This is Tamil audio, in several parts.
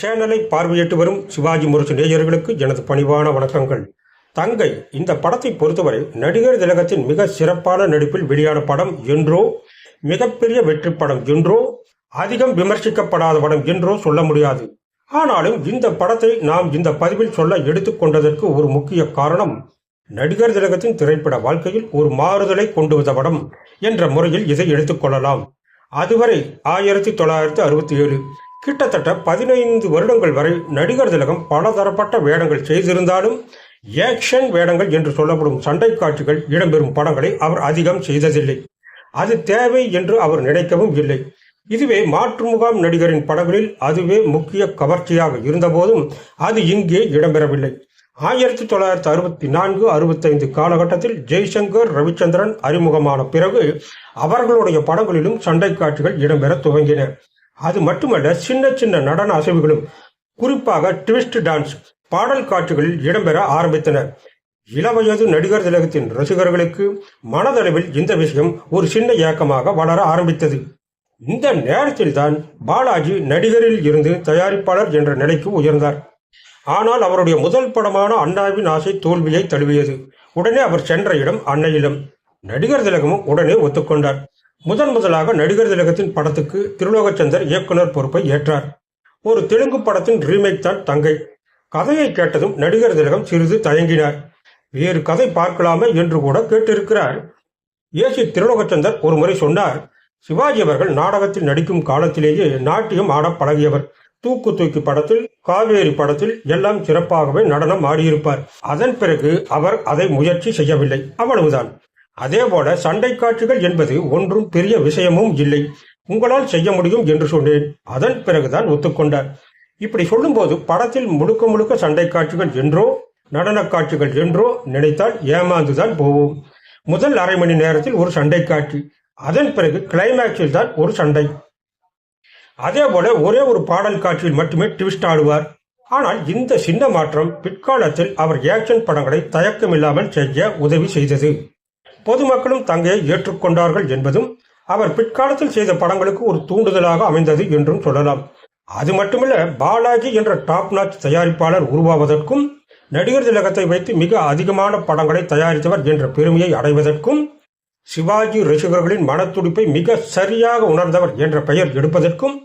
சேனலை பார்வையிட்டு வரும் சிவாஜி முரசு நேயர்களுக்கு எனது பணிவான வணக்கங்கள். தங்கை இந்த படத்தை பொறுத்தவரை நடிகர் திலகத்தின் மிக சிறப்பான நடிப்பில் வெளியான படம் என்றோ மிகப்பெரிய வெற்றி படம் என்றோ அதிகம் விமர்சிக்கப்படாத படம் என்றோ சொல்ல முடியாது. ஆனாலும் இந்த படத்தை நாம் இந்த பதிவில் சொல்ல எடுத்துக்கொண்டதற்கு ஒரு முக்கிய காரணம் நடிகர் திலகத்தின் திரைப்பட வாழ்க்கையில் ஒரு மாறுதலை கொண்டு வந்த படம் என்ற முறையில் இதை எடுத்துக்கொள்ளலாம் அதுவரை ஆயிரத்தி தொள்ளாயிரத்தி அறுபத்தி ஏழு கிட்டத்தட்ட பதினைந்து வருடங்கள் வரை நடிகர் திலகம் பலதரப்பட்ட வேடங்கள் செய்திருந்தாலும் ஏக்ஷன் வேடங்கள் என்று சொல்லப்படும் சண்டை காட்சிகள் இடம்பெறும் படங்களை அவர் அதிகம் செய்ததில்லை. அது தேவை என்று அவர் நினைக்கவும் இல்லை. இதுவே மாற்று முகாம் நடிகரின் படங்களில் அதுவே முக்கிய கவர்ச்சியாக இருந்தபோதும் அது இங்கே இடம்பெறவில்லை. ஆயிரத்தி தொள்ளாயிரத்தி அறுபத்தி நான்கு அறுபத்தைந்து காலகட்டத்தில் ஜெய்சங்கர் ரவிச்சந்திரன் அறிமுகமான பிறகு அவர்களுடைய படங்களிலும் சண்டை காட்சிகள் இடம்பெற துவங்கின. அது மட்டுமல்ல சின்ன சின்ன நடன அசைவுகளும் குறிப்பாக ட்விஸ்ட் டான்ஸ் பாடல் காட்சிகளில் இடம்பெற ஆரம்பித்தன. இளவயது நடிகர் திலகத்தின் ரசிகர்களுக்கு மனதளவில் இந்த விஷயம் ஒரு சின்ன இயக்கமாக வளர ஆரம்பித்தது. இந்த நேரத்தில் தான் பாலாஜி நடிகரில் இருந்து தயாரிப்பாளர் என்ற நிலைக்கு உயர்ந்தார். ஆனால் அவருடைய முதல் படமான அண்ணாவின் ஆசை தோல்வியை தழுவியது. உடனே அவர் சென்ற இடம் அன்னையிடம். நடிகர் திலகமும் உடனே ஒத்துக்கொண்டார். முதன் முதலாக நடிகர் திலகத்தின் படத்துக்கு திருலோகச்சந்தர் இயக்குனர் பொறுப்பை ஏற்றார். ஒரு தெலுங்கு படத்தின் ரீமேக் தான் தங்கை. கதையை கேட்டதும் நடிகர் திலகம் சிறிது தயங்கினார். வேறு கதை பார்க்கலாமே என்று கூட கேட்டிருக்கிறார். ஏசி திருலோகச்சந்தர் ஒரு முறை சொன்னார் சிவாஜி அவர்கள் நாடகத்தில் நடிக்கும் காலத்திலேயே நாட்டியம் ஆடப் பழகியவர். தூக்கு தூக்கி படத்தில் காவேரி படத்தில் எல்லாம் சிறப்பாகவே நடனம் ஆடியிருப்பார். அதன் பிறகு அவர் அதை முயற்சி செய்யவில்லை. அவ்வளவுதான். அதேபோல சண்டை காட்சிகள் என்பது ஒன்றும் பெரிய விஷயமும் இல்லை. உங்களால் செய்ய முடியும் என்று சொன்னேன். அதன் பிறகுதான் ஒத்துக்கொண்டார். இப்படி சொல்லும்போது படத்தில் முழுக்க முழுக்க சண்டை காட்சிகள் என்றோ நடன காட்சிகள் என்றோ நினைத்தால் ஏமாந்துதான் போவோம். முதல் அரை மணி நேரத்தில் ஒரு சண்டை காட்சி. அதன் பிறகு கிளைமேக்ஸில் தான் ஒரு சண்டை. அதே போல ஒரே ஒரு பாடல் காட்சியில் மட்டுமே ட்விஸ்ட் ஆடுவார். ஆனால் இந்த சின்ன மாற்றம் பிற்காலத்தில் அவர் ஏக்ஷன் படங்களை தயக்கமில்லாமல் செய்ய உதவி செய்தது. பொதுமக்களும் தங்கையை ஏற்றுக்கொண்டார்கள் என்பதும் அவர் பிற்காலத்தில் செய்த படங்களுக்கு ஒரு தூண்டுதலாக அமைந்தது என்றும் சொல்லலாம். அது மட்டுமல்ல பாலாஜி என்ற டாப் நாச் தயாரிப்பாளர் உருவாவதற்கும் நடிகர் திலகத்தை வைத்து மிக அதிகமான படங்களை தயாரித்தவர் என்ற பெருமையை அடைவதற்கும் சிவாஜி ரசிகர்களின் மனத்துடிப்பை மிக சரியாக உணர்ந்தவர் என்ற பெயர் எடுப்பதற்கும்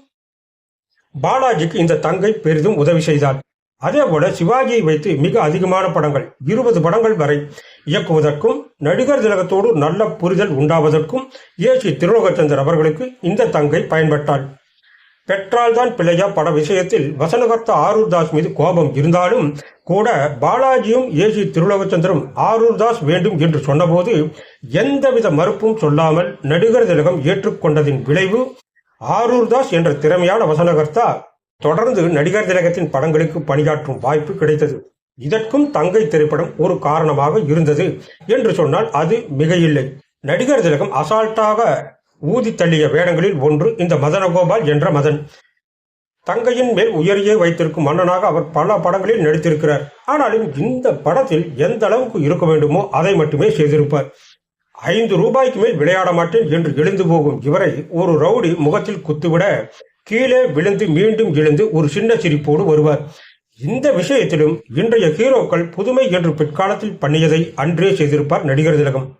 பாலாஜிக்கு இந்த தங்கை பெரிதும் உதவி செய்தார். அதே போல சிவாஜியை வைத்து மிக அதிகமான படங்கள் இருபது படங்கள் வரை இயக்குவதற்கும் நடிகர் திலகத்தோடு நல்ல புரிதல் உண்டாவதற்கும் ஏசி திருலோகச்சந்தர் அவர்களுக்கு இந்த தங்கை பயன்பட்டாள். பெற்றால்தான் பிள்ளையா பட விஷயத்தில் வசனகர்த்தா ஆரூர் தாஸ் மீது கோபம் இருந்தாலும் கூட பாலாஜியும் ஏசி திருலோகச்சந்திரம் ஆரூர் தாஸ் வேண்டும் என்று சொன்னபோது எந்தவித மறுப்பும் சொல்லாமல் நடிகர் திலகம் ஏற்றுக்கொண்டதின் விளைவு ஆரூர் தாஸ் என்ற திறமையான வசனகர்த்தா தொடர்ந்து நடிகர் திலகத்தின் படங்களுக்கு பணியாற்றும் வாய்ப்பு கிடைத்தது. இதற்கும் தங்கை திரைப்படம் ஒரு காரணமாக இருந்தது என்று சொன்னால் அது மிகையில்லை. நடிகர் திலகம் அசால்ட்டாக ஊதி தள்ளிய வேடங்களில் ஒன்று இந்த மதனகோபால் என்ற மதன். தங்கையின் மேல் உயரியே வைத்திருக்கும் மன்னனாக அவர் பல படங்களில் நடித்திருக்கிறார். ஆனாலும் இந்த படத்தில் எந்த அளவுக்கு இருக்க வேண்டுமோ அதை மட்டுமே செய்திருப்பார். ஐந்து ரூபாய்க்கு மேல் விளையாட மாட்டேன் என்று எழுந்து போகும் இவரை ஒரு ரவுடி முகத்தில் குத்துவிட கீழே விழுந்து மீண்டும் எழுந்து ஒரு சின்ன சிரிப்போடு வருவார். இந்த விஷயத்திலும் இன்றைய ஹீரோக்கள் புதுமை என்று பிற்காலத்தில் பண்ணியதை அன்றே செய்திருப்பார் நடிகர் திலகம்.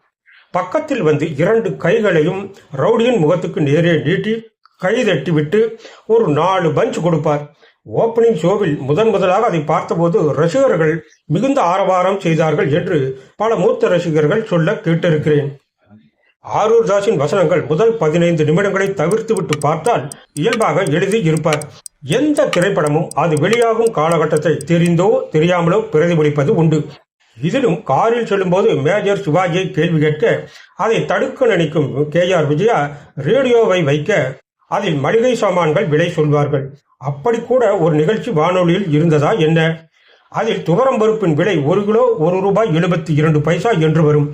பக்கத்தில் வந்து இரண்டு கைகளையும் ரவுடியின் முகத்துக்கு நேரே நீட்டி கை விட்டு ஒரு நாலு பஞ்ச் கொடுப்பார். ஓப்பனிங் ஷோவில் முதன் முதலாக அதை பார்த்தபோது ரசிகர்கள் மிகுந்த ஆரவாரம் செய்தார்கள் என்று பல மூத்த ரசிகர்கள் சொல்ல கேட்டிருக்கிறேன். ஆரூர் தாஸின் வசனங்கள் முதல் பதினைந்து நிமிடங்களை தவிர்த்து விட்டு பார்த்தால் இயல்பாக எழுதி இருப்பார். எந்த திரைப்படமும் அது வெளியாகும் காலகட்டத்தை தெரிந்தோ தெரியாமலோ பிரதிபலிப்பது உண்டு. இதிலும் காரில் செல்லும்போது மேஜர் சிவாஜியை கேள்வி கேட்க அதை தடுக்க நினைக்கும் கே ஆர் விஜயா ரேடியோவை வைக்க அதில் மளிகை சாமான்கள் விலை சொல்வார்கள். அப்படி கூட ஒரு நிகழ்ச்சி வானொலியில் இருந்ததா என்ன? அதில் துவரம் பருப்பின் விலை ஒரு கிலோ ஒரு ரூபாய் எழுபத்தி இரண்டு பைசா என்று வரும்.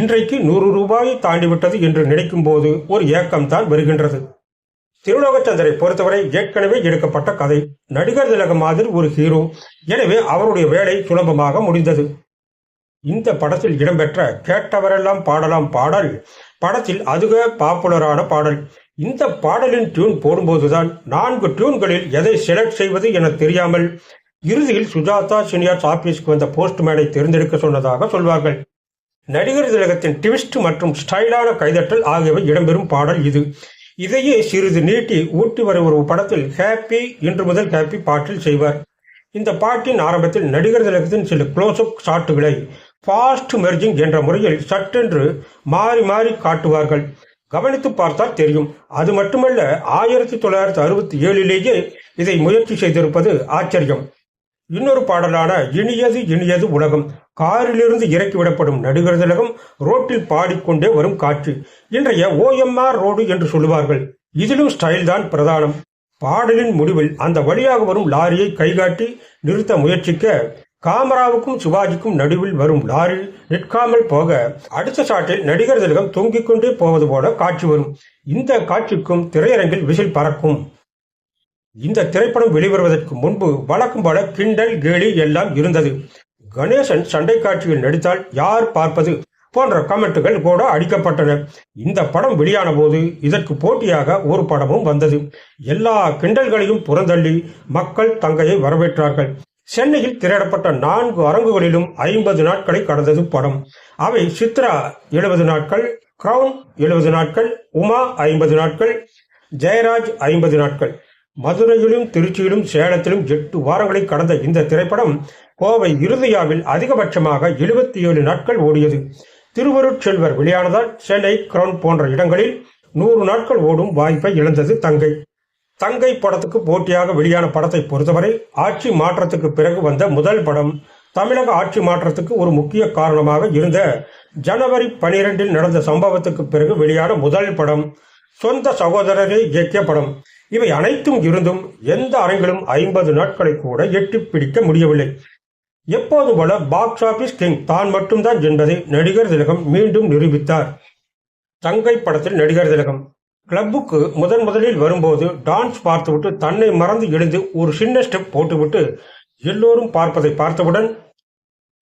இன்றைக்கு நூறு ரூபாயை தாண்டிவிட்டது என்று நினைக்கும் போது ஒரு ஏக்கம்தான் வருகின்றது. திருலோகச்சந்தரை பொறுத்தவரை ஏற்கனவே எடுக்கப்பட்ட கதை. நடிகர் திலகம் மாதிரி ஒரு ஹீரோ. எனவே அவருடைய வேலை சுலபமாக முடிந்தது. இந்த படத்தில் இடம்பெற்ற கேட்டவரெல்லாம் பாடலாம் பாடல். படத்தில் அதுக பாப்புலரான பாடல். இந்த பாடலின் டியூன் போடும்போதுதான் நான்கு டியூன்களில் எதை செலக்ட் செய்வது என தெரியாமல் இறுதியில் சுஜாதா சினியாஸ் ஆபீஸ்க்கு வந்த போஸ்ட்மேனை தேர்ந்தெடுக்க சொன்னதாக சொல்வார்கள். நடிகர் திலகத்தின் டிவிஸ்ட் மற்றும் ஸ்டைலான கைதட்டல் ஆகியவை இடம்பெறும் பாடல் இது. இதையே சிறிது நீட்டி ஊட்டி வரும் ஒரு படத்தில் ஹாப்பி இன்று முதல் ஹாப்பி பாட்டில் செய்வார். இந்த பாட்டின் ஆரம்பத்தில் நடிகர் திலகத்தின் சில க்ளோஸ்அப் ஷாட்டுகளை ஃபாஸ்ட் மெர்ஜிங் என்ற முறையில் சட்டென்று மாறி மாறி காட்டுவார்கள். கவனித்து பார்த்தால் தெரியும். அது மட்டுமல்ல ஆயிரத்தி தொள்ளாயிரத்தி அறுபத்தி ஏழிலேயே இதை முயற்சி செய்திருப்பது ஆச்சரியம். இன்னொரு பாடலான இனியது இனியது உலகம். காரிலிருந்து இறக்கிவிடப்படும் நடிகர் திலகம் ரோட்டில் பாடிக்கொண்டே வரும் காட்சி இன்றைய ஓஎம்ஆர் ரோடு என்று சொல்லுவார்கள். இதிலும் ஸ்டைல் தான் பிரதானம். பாடலின் முடிவில் அந்த வழியாக வரும் லாரியை கைகாட்டி நிறுத்த முயற்சிக்க காமராவுக்கும் சிவாஜிக்கும் நடுவில் வரும் லாரி நிற்காமல் போக அடுத்த சாட்டில் நடிகர் திலகம் தொங்கிக் கொண்டே போவது போல காட்சி வரும். இந்த காட்சிக்கும் திரையரங்கில் விசில் பறக்கும். இந்த திரைப்படம் வெளிவருவதற்கு முன்பு வழக்கம் போல கிண்டல் கேலி எல்லாம் இருந்தது. கணேசன் சண்டை காட்சியில் நடித்தால் யார் பார்ப்பது போன்ற கமெண்ட்டுகள் கூட அடிக்கப்பட்டன. இந்த படம் வெளியான போது இதற்கு போட்டியாக ஒரு படமும் வந்தது. எல்லா கிண்டல்களையும் புறந்தள்ளி மக்கள் தங்கையை வரவேற்றார்கள். சென்னையில் திரையிடப்பட்ட நான்கு அரங்குகளிலும் ஐம்பது நாட்களை கடந்தது படம். அவை சித்ரா எழுபது நாட்கள் கிரவுன் எழுபது நாட்கள் உமா ஐம்பது நாட்கள் ஜெயராஜ் ஐம்பது நாட்கள். மதுரையிலும் திருச்சியிலும் சேலத்திலும் எட்டு வாரங்களை கடந்த இந்த திரைப்படம் கோவை இருதயாவில் அதிகபட்சமாக எழுபத்தி ஏழு நாட்கள் ஓடியது. திருவருட்செல்வர் வெளியானதால் சென்னை கிரவுன் போன்ற இடங்களில் நூறு நாட்கள் ஓடும் வாய்ப்பை இழந்தது தங்கை. தங்கை படத்துக்கு போட்டியாக வெளியான படத்தை பொறுத்தவரை ஆட்சி மாற்றத்துக்கு பிறகு வந்த முதல் படம் தமிழக ஆட்சி மாற்றத்துக்கு ஒரு முக்கிய காரணமாக இருந்த ஜனவரி பனிரெண்டில் நடந்த சம்பவத்துக்கு பிறகு வெளியான முதல் படம் சொந்த சகோதரரே இயக்கிய படம். இவை அனைத்தும் இருந்தும் எந்த அரங்கிலும் ஐம்பது நாட்களை கூட எட்டி பிடிக்க முடியவில்லை. எப்போது போல பாக்ஸ் ஆபீஸ் கிங் தான் மட்டும்தான் என்பதை நடிகர் திலகம் மீண்டும் நிரூபித்தார். தங்கை படத்தில் நடிகர் திலகம். கிளப்புக்கு முதன் முதலில் வரும்போது டான்ஸ் பார்த்துவிட்டு தன்னை மறந்து எழுந்து ஒரு சின்ன ஸ்டெப் போட்டுவிட்டு எல்லோரும் பார்ப்பதை பார்த்தவுடன்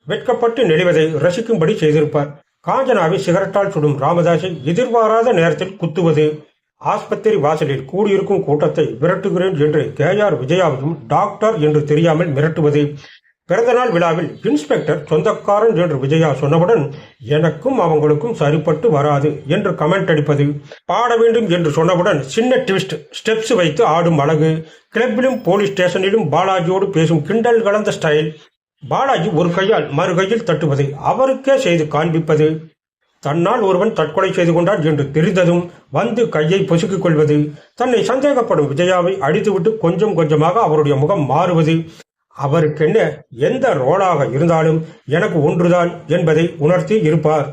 வெட்கப்பட்டு நெளிவதை ரசிக்கும்படி செய்திருப்பார். காஞ்சனாவை சிகரெட்டால் சுடும் ராமதாஸை எதிர்பாராத நேரத்தில் குத்துவது ஆஸ்பத்திரி வாசலில் கூடியிருக்கும் கூட்டத்தை விரட்டுகிறேன் என்று கே ஆர் விஜயாவையும் டாக்டர் என்று தெரியாமல் மிரட்டுவது. பிறந்தநாள் விழாவில் இன்ஸ்பெக்டர் சொந்தக்காரன் என்று விஜயா சொன்னவுடன் எனக்கும் அவங்களுக்கும் சரிப்பட்டு வராது என்று கமெண்ட் அடிப்பது. பாட வேண்டும் என்று சொன்னவுடன் சின்ன ட்விஸ்ட் ஸ்டெப்ஸ் வைத்து ஆடும் அழகு கிளப்பிலும் போலீஸ் ஸ்டேஷனிலும் பாலாஜியோடு பேசும் கிண்டல் கலந்த ஸ்டைல் பாலாஜி ஒரு கையால் மறு கையில் தட்டுவது அவருக்கே செய்து காண்பிப்பது. தன்னால் ஒருவன் தற்கொலை செய்து கொண்டான் என்று தெரிந்ததும் வந்து கையை பொசுக்கிக் கொள்வது தன்னை சந்தேகப்படும் விஜயாவை அடித்துவிட்டு கொஞ்சம் கொஞ்சமாக அவருடைய முகம் மாறுவது அவருக்கென்ன எந்த ரோலாக இருந்தாலும் எனக்கு ஒன்றுதான் என்பதை உணர்த்தி இருப்பார்.